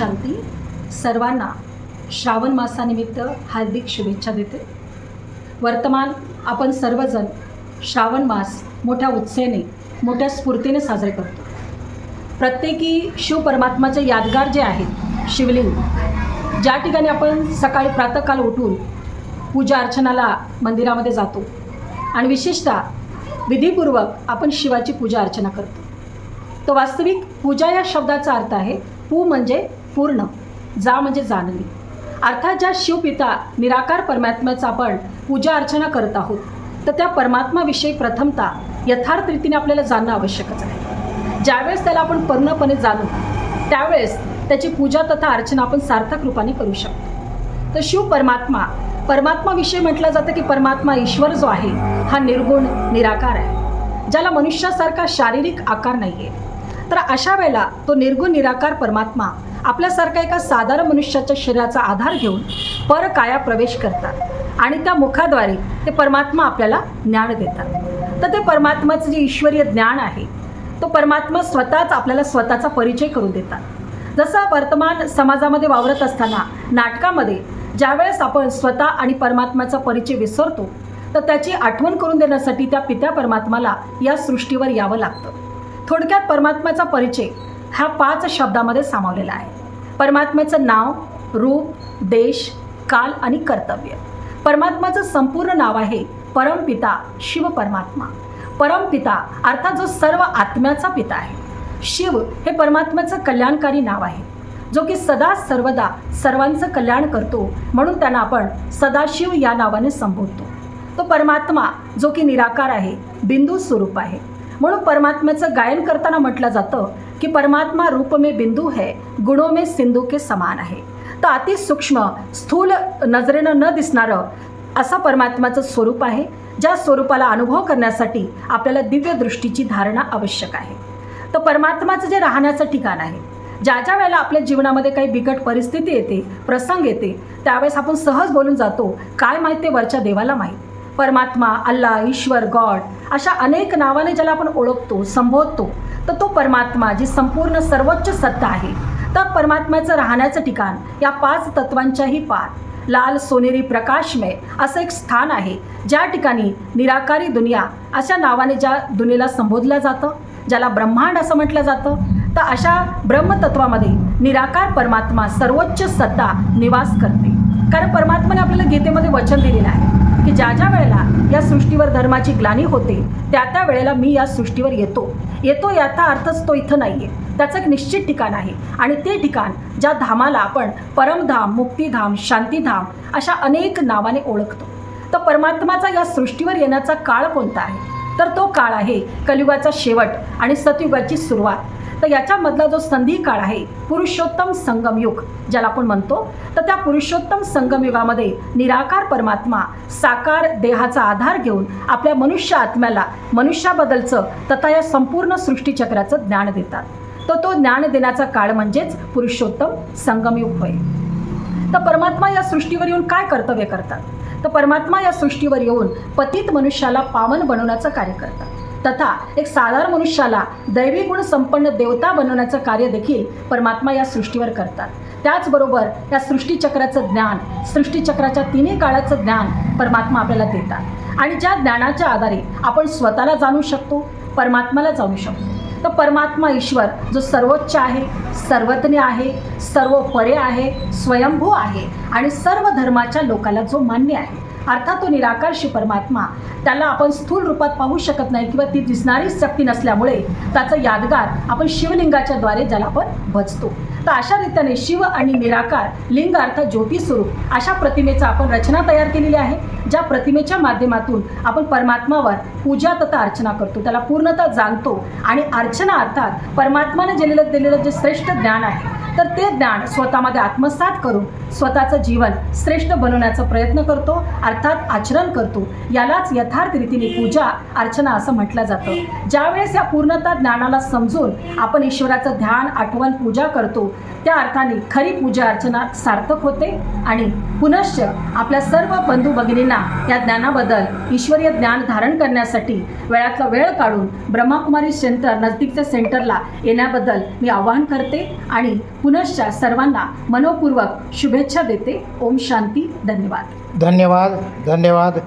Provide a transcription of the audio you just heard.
शांती. सर्वांना श्रावण मासानिमित्त हार्दिक शुभेच्छा देते. वर्तमान आपण सर्वजण श्रावण मास मोठ्या उत्साहाने मोठ्या स्फूर्तीने साजरे करतो. प्रत्येकी शिव परमात्माचे यादगार जे आहेत शिवलिंग ज्या ठिकाणी आपण सकाळी प्रातःकाल उठून पूजा अर्चनाला मंदिरामध्ये जातो आणि विशेषतः विधीपूर्वक आपण शिवाची पूजा अर्चना करतो. तो वास्तविक पूजा या शब्दाचा अर्थ आहे पू म्हणजे पूर्ण जा म्हणजे जाणली अर्थात ज्या शिवपिता निराकार परमात्म्याचा आपण पूजा अर्चना करत आहोत तर त्या परमात्माविषयी प्रथमतः यथार्थ रीतीने आपल्याला जाणणं आवश्यकच आहे. ज्यावेळेस त्याला आपण पूर्णपणे जाणू त्यावेळेस त्याची पूजा तथा अर्चना आपण सार्थक रूपाने करू शकतो. तर शिव परमात्मा परमात्माविषयी म्हटलं जातं की परमात्मा ईश्वर जो आहे हा निर्गुण निराकार आहे. ज्याला मनुष्यासारखा शारीरिक आकार नाही आहे तर अशा वेळेला तो निर्गुण निराकार परमात्मा आपल्यासारखा एका साधारण मनुष्याच्या शरीराचा आधार घेऊन परकाया प्रवेश करतात. आणि त्या मुखाद्वारे ते परमात्मा आपल्याला ज्ञान देतात. तर ते परमात्माचं जे ईश्वरीय ज्ञान आहे तो परमात्मा स्वतःच आपल्याला स्वतःचा परिचय करून देतात. जसं वर्तमान समाजामध्ये वावरत असताना नाटकामध्ये ज्यावेळेस आपण स्वतः आणि परमात्म्याचा परिचय विसरतो तर त्याची आठवण करून देण्यासाठी त्या पित्या परमात्माला या सृष्टीवर यावं लागतं. थोडक्यात परमात्म्याचा परिचय हा पाच शब्दामध्ये सामावलेला आहे. परमात्म्याचं नाव रूप देश काल आणि कर्तव्य. परमात्माचं संपूर्ण नाव आहे परमपिता शिव परमात्मा परमपिता अर्थात जो सर्व आत्म्याचा पिता आहे. शिव हे परमात्म्याचं कल्याणकारी नाव आहे. जो की सदा सर्वदा सर्वांचं कल्याण करतो म्हणून त्यांना आपण सदाशिव या नावाने संबोधतो. तो परमात्मा जो की निराकार आहे बिंदू स्वरूप आहे. म्हणून परमात्म्याचं गायन करताना म्हटलं जातं की परमात्मा रूप में बिंदू है गुणों में सिंधू के समान आहे. तर अति सूक्ष्म स्थूल नजरेनं न दिसणारं असं परमात्माचं स्वरूप आहे ज्या स्वरूपाला अनुभव करण्यासाठी आपल्याला दिव्य दृष्टीची धारणा आवश्यक आहे. तर परमात्माचं जे राहण्याचं ठिकाण आहे ज्या ज्या वेळेला आपल्या जीवनामध्ये काही बिकट परिस्थिती येते प्रसंग येते त्यावेळेस आपण सहज बोलून जातो काय माहीत ते वरच्या देवाला माहीत? परमात्मा अल्ला ईश्वर गॉड अशा अनेक नावाने ज्याला आपण ओळखतो संबोधतो तर तो परमात्मा जी संपूर्ण सर्वोच्च सत्ता आहे. तर परमात्म्याचं राहण्याचं ठिकाण या पाच तत्वांच्याही पार. लाल सोनेरी प्रकाशमय असं एक स्थान आहे. ज्या ठिकाणी निराकारी दुनिया अशा नावाने ज्या दुनियेला संबोधलं जातं ज्याला ब्रह्मांड असं म्हटलं जातं तर अशा ब्रह्मतत्वामध्ये निराकार परमात्मा सर्वोच्च सत्ता निवास करते. कारण परमात्माने आपल्याला गीतेमध्ये वचन दिलेलं आहे. की ज्या ज्या वेळेला या सृष्टीवर धर्माची ग्लानी होते त्या त्या वेळेला मी या सृष्टीवर येतो. येतो याचा अर्थच तो इथं नाही आहे त्याचं एक निश्चित ठिकाण आहे. आणि ते ठिकाण ज्या धामाला आपण परमधाम मुक्तिधाम शांतीधाम अशा अनेक नावाने ओळखतो. तर परमात्माचा या सृष्टीवर येण्याचा काळ कोणता आहे? तर तो काळ आहे कलियुगाचा शेवट आणि सतयुगाची सुरुवात. तर याच्यामधला जो संधी काळ आहे पुरुषोत्तम संगमयुग ज्याला आपण म्हणतो तर त्या पुरुषोत्तम संगमयुगामध्ये निराकार परमात्मा साकार देहाचा आधार घेऊन आपल्या मनुष्य आत्म्याला मनुष्याबद्दलचं तथा या संपूर्ण सृष्टीचक्राचं ज्ञान देतात. तर तो ज्ञान देण्याचा काळ म्हणजेच पुरुषोत्तम संगमयुग होय. तर परमात्मा या सृष्टीवर येऊन काय कर्तव्य करतात? तर परमात्मा या सृष्टीवर येऊन पतित मनुष्याला पावन बनवण्याचं कार्य करतात. तथा एक साधारण मनुष्याला दैवी गुण संपन्न देवता बनवण्याचं कार्य देखील परमात्मा या सृष्टीवर करतात. त्याचबरोबर या सृष्टीचक्राचं ज्ञान सृष्टीचक्राच्या तिन्ही काळाचं ज्ञान परमात्मा आपल्याला देतात. आणि ज्या ज्ञानाच्या आधारे आपण स्वतःला जाणू शकतो परमात्माला जाणू शकतो. तर परमात्मा ईश्वर जो सर्वोच्च आहे सर्वज्ञ आहे सर्वोपरे आहे स्वयंभू आहे आणि सर्व धर्माच्या लोकाला जो मान्य आहे. अर्थात तो निराकारशी परमात्मा त्याला आपण स्थूल रूपात पाहू शकत नाही किंवा ती दिसणारी शक्ती नसल्यामुळे त्याचं यादगार आपण शिवलिंगाच्या द्वारे ज्याला आपण भजतो तर अशा रीतीने शिव आणि निराकार लिंग अर्थात ज्योती स्वरूप अशा प्रतिमेचा आपण रचना तयार केलेली आहे ज्या प्रतिमेच्या माध्यमातून आपण परमात्मावर पूजा तथा अर्चना करतो. त्याला पूर्णतः जाणतो आणि अर्चना अर्थात परमात्माने दिलेलं दिलेलं जे श्रेष्ठ ज्ञान आहे तर ते ज्ञान स्वतःमध्ये आत्मसात करून स्वतःचं जीवन श्रेष्ठ बनवण्याचा प्रयत्न करतो अर्थात आचरण करतो. यालाच यथार्थ रीतीने पूजा अर्चना असं म्हटलं जातं. ज्यावेळेस या पूर्णतः ज्ञानाला समजून आपण ईश्वराचं ध्यान आठवण पूजा करतो त्या अर्थाने खरी पूजा अर्चना सार्थक होते आणि पुनश्च आपल्या सर्व बंधू भगिनींना या ज्ञानाबद्दल ईश्वरीय ज्ञान धारण करण्यासाठी वेळातला वेळ काढून ब्रह्माकुमारी सेंटर नजदीकच्या सेंटरला येण्याबद्दल मी आवाहन करते आणि पुनश्च सर्वांना मनोपूर्वक शुभेच्छा देते. ओम शांती. धन्यवाद. धन्यवाद. धन्यवाद.